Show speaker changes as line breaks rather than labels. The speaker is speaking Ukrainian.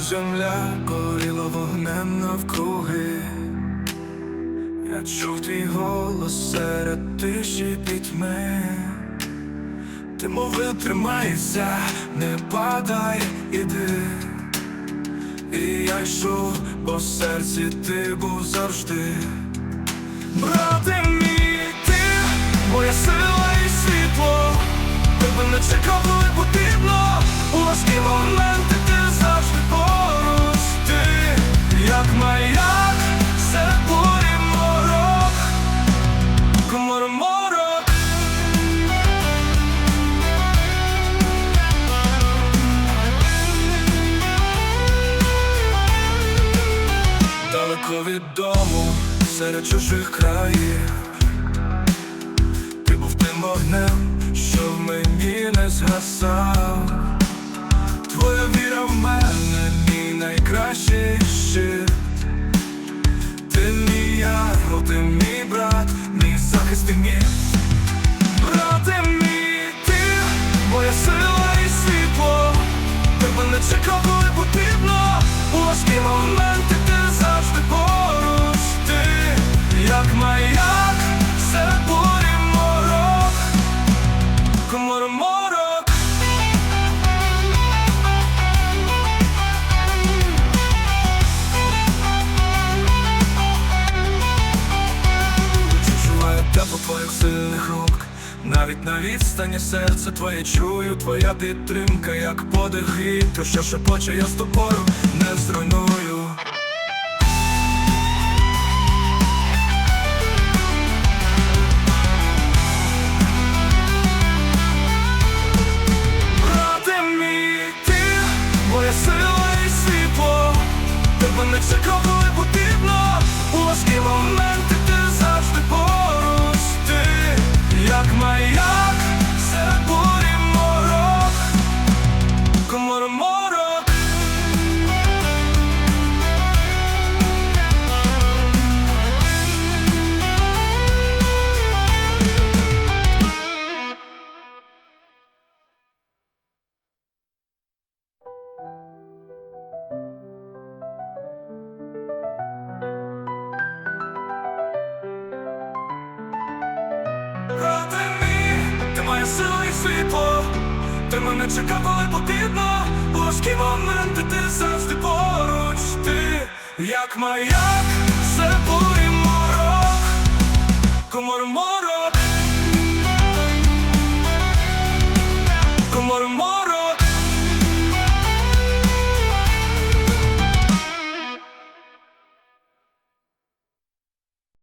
земля горіла вогнем навкруги. Я чув твій голос серед тиші пітьми. Ти мовив, тримайся, не падай, іди. І я йшов, бо в серці ти був завжди. Брате мій, ти моя сила і світло. Тебе не чекав, Далеко від дому, серед чужих країв. Ти був тим вогнем, що в мені не згасав. Твоя віра в мене, мій найкращий щит. Ти мій янгол, ти мій брат, мій захист і мій. Брате мій, ти моя сила і світло. Тебе не чекав, Навіть на відстані серце твоє чую Твоя підтримка, як подих вітру Що шепоче я з тобою не зруйную веселий світло, ти мене чекав, попідно Плоскі моменти, ти завжди поруч. Ти, як маяк, це бурі морок, комормо.